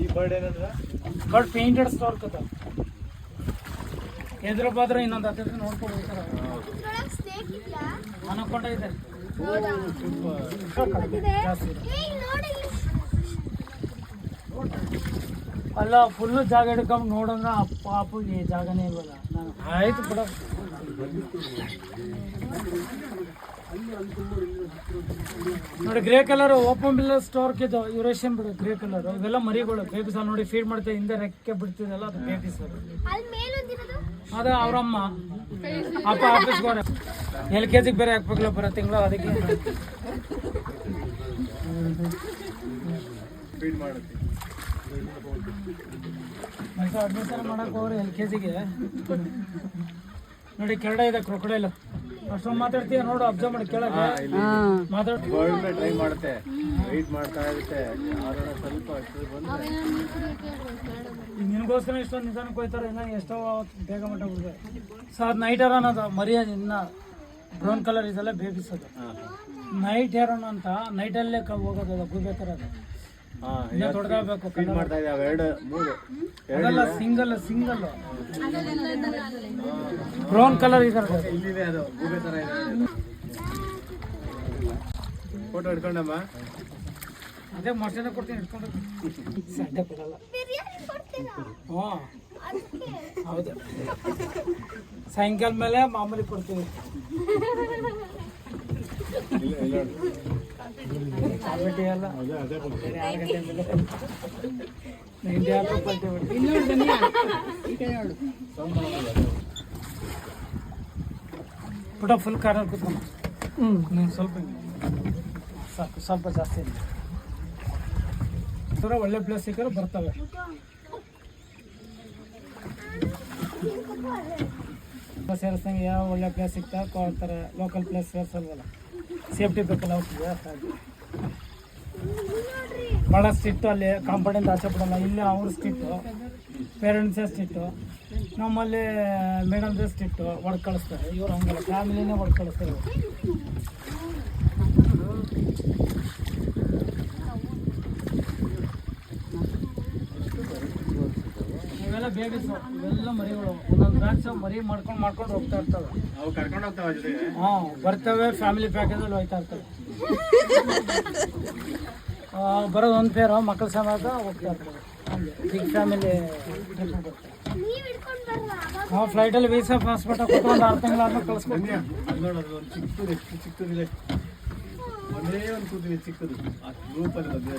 ಈ ಬರ್ಡ್ ಏನಂದ್ರೆ but painted store ಕತ ಎದ್ರ ಬಾದ್ರ ಇನ್ನೊಂದು ಹತ್ತಿರ ಇದ್ಯಾ? ಅನ್ಕೊಂಡ ಇದೆ. ಅಲ್ಲ ಫುಲ್ ಜಾಗ ಹಿಡ್ಕೊಂಡು ನೋಡಂದ್ರ ಅಪ್ಪ ಅಪ್ಪಗೆ ಜಾಗನೇ ಇಲ್ವಲ್ಲ. ನಾನು ಆಯ್ತು ಬಿಡ. ನೋಡಿ grey colour open billed stork ಇದು ಯುರೇಷಿಯನ್ ಬಿಡು ಗ್ರೇ ಕಲರ್ ಇವೆಲ್ಲ ಮರಿಗಳು. ಬೇಬಿಸ್ ನೋಡಿ ಫೀಡ್ ಮಾಡ್ತಾ ಹಿಂದೆ ರೆಕ್ಕೆ ಬಿಡ್ತಿದೆಲ್ಲ ಅದು ಬೇಬಿಸ್ ಅದು ಅಲ್ಲಿ ಮೇಲೊಂದಿರೋದು? ಅದ ಅವರಮ್ಮ. ಅಪ್ಪ ಆಫೀಸ್ಗೆ ಹೋರ ಎಲ್ ಕೆ ಜಿಗೆ ಬೇರೆ ಹಾಕ್ಬೇಕಲ್ಲ ಬರೋ ತಿಂಗಳು ಅದಕ್ಕೆ. ಫೀಡ್ ಮಾಡುತ್ತೆ. ಮತ್ತೆ ಅಡ್ಮಿಷನ್ ಮಾಡಕ್ ಹೋಗ್ರಿ ಎಲ್ ಕೆ ಜಿಗೆ. ನೋಡಿ ಕೆರಡ ಇದೆ ಕ್ರೊಕೊಡೈಲ್. ಅಷ್ಟೊಂದು ಮಾತಾಡ್ತೀಯ ನೋಡು ಅಬ್ಸರ್ವ್ ಮಾಡಿ ಕೆಳಗೆ. ಮಾತಾಡ್ ಟ್ರೈ ಮಾಡುತ್ತೆ. ವೆಯ್ಟ್ ಮಾಡ್ತಾ ಇರುತ್ತೆ. ಯಾರನ್ನ ಸ್ವಲ್ಪ ಈಗ ನಿನಗೋಸ್ಕರ ಇಷ್ಟೊಂದು ನಿಧಾನಕ್ಕೆ ಹೋಯ್ತಾರೆ ಇನ್ನ ಎಷ್ಟೋ ಬೇಗ ಮಟ್ಟ ಬಿಡ್ತಾರೆ ಸರ್ ನೈಟ್ ಹೇರೋಣ ಅದು ಮರ್ಯಾದೆ ಇನ್ನ ಬ್ರೌನ್ ಕಲರ್ ಇದೆಲ್ಲ ಬೇಗಿಸೋದು ನೈಟ್ ಹೇರೋಣ ಅಂತ ನೈಟಲ್ಲೇ ಹೋಗೋದಲ್ಲ ಗೂಬೆ ಥರ ಅದು. ಹಾ ಮಾಡ್ತಾ ಇದ್ದಾವೆ ಎರಡು ಮೂರು. ಅದೆಲ್ಲ ಸಿಂಗಲ್ ಸಿಂಗಲ್ ಬ್ರೌನ್ ಕಲರ್ ಇದೆ. ಅದು. ಇಲ್ಲಿದೆ ಅದು ಗೂಬೆ ತರ ಇದೆ. ಫೋಟೋ ಹಿಡ್ಕೊಂಡಮ್ಮ. ಅದೇ ಮೊಟ್ಟೆನ ಕೊಡ್ತೀನಿ ಹಿಡ್ಕೊಂಡು. ಸದ್ಯ ಕೊಡಲ್ಲ. ಬಿರಿಯಾನಿ ಕೊಡ್ತೀರಾ? ಹ್ಞೂ ಅದಕ್ಕೆ. ಹೌದು. ಸಾಯಂಕಾಲ ಮೇಲೆ ಮಾಮೂಲಿ ಕೊಡ್ತೀವಿ. ಪುಟ ಫುಲ್ ಕಾರ್ನರ್ ಕೂತ್ಕೊಂಡು ನೀನು ಸ್ವಲ್ಪ. ಸಾಕು, ಸ್ವಲ್ಪ ಜಾಸ್ತಿ ಥರ ಒಳ್ಳೆ ಪ್ಲೇಸ್ ಸಿಕ್ಕರೆ ಬರ್ತವೆ. ಸೇರಿಸ್ದಂಗೆ ಯಾವ ಒಳ್ಳೆ ಪ್ಲೇಸ್ ಸಿಗ್ತಾ ಕೊಡ್ತಾರೆ ಲೋಕಲ್ ಪ್ಲೇಸ್ ಸೇರಿಸಲ್ವಲ್ಲ. ಸೇಫ್ಟಿ ಬೇಕಲ್ಲ ಹಾಗಾಗಿ ಭಾಳ ಸ್ಟ್ರಿಕ್ಟು ಅಲ್ಲಿ, ಕಾಂಪೌಂಡಿಂದ ಆಚೆ ಬಿಡಲ್ಲ. ಇಲ್ಲಿ ಅವ್ರು ಸ್ಟ್ರಿಕ್ಟು. ಪೇರೆಂಟ್ಸೇ ಸ್ಟ್ರಿಕ್ಟು. ನಮ್ಮಲ್ಲಿ ಮೇಡಮ್ದೇ ಸ್ಟ್ರಿಕ್ಟು. ಹೊಡ್ ಕಳಿಸ್ತಾರೆ ಇವ್ರು ಹಂಗಲ್ಲ. ಫ್ಯಾಮಿಲಿನೇ ಹೊಡ್ ಕಳಿಸ್ತಾರೆ ಇವೆಲ್ಲ ಬೇಬಿಸು ಇವೆಲ್ಲ ಮರಿಗಳು. ಒಂದೊಂದು ಬ್ಯಾಚ್ ಮರಿ ಮಾಡ್ಕೊಂಡು ಮಾಡ್ಕೊಂಡು ಹೋಗ್ತಾ ಇರ್ತವೆ. ಅವು ಕರ್ಕೊಂಡು ಹೋಗ್ತಾವ ಜೊತೆಗೆ? ಹಾಂ ಬರ್ತವೆ ಫ್ಯಾಮಿಲಿ ಪ್ಯಾಕೇಜಲ್ಲಿ ಹೋಯ್ತಾ ಇರ್ತವೆ. ಆ, ಬರೋದು ಒಂದು ಪೇರು ಮಕ್ಕಳ ಸಮೇತ ಹೋಗ್ತಾ ಇರ್ತವೆ. ಹಂಗೆ ಬಿಗ್ ಫ್ಯಾಮಿಲಿ ನೀವ್ ಹಿಡ್ಕೊಂಡ್ ಬರ್ರಾ? ಅವಾಗ ನಾವು ಫ್ಲೈಟಲ್ಲಿ ವೀಸಾ ಪಾಸ್ಪೋರ್ಟ್ ಕೊಟ್ಟು ಒಂದು ಆರು ತಿಂಗಳಾದ್ಮೇಲೆ ಕಳಿಸ್ಕೊಡ್ತೀವಿ ಅದು ನೋಡೋದು ಒಂದು ಚಿಕ್ಕದು ಎಷ್ಟು ಚಿಕ್ಕದಿದೆ ಒಂದೇ ಒಂದು ಕೂತಿದೆ ಚಿಕ್ಕದು. ಆ ಗ್ರೂಪಲ್ಲಿ ಮಧ್ಯೆ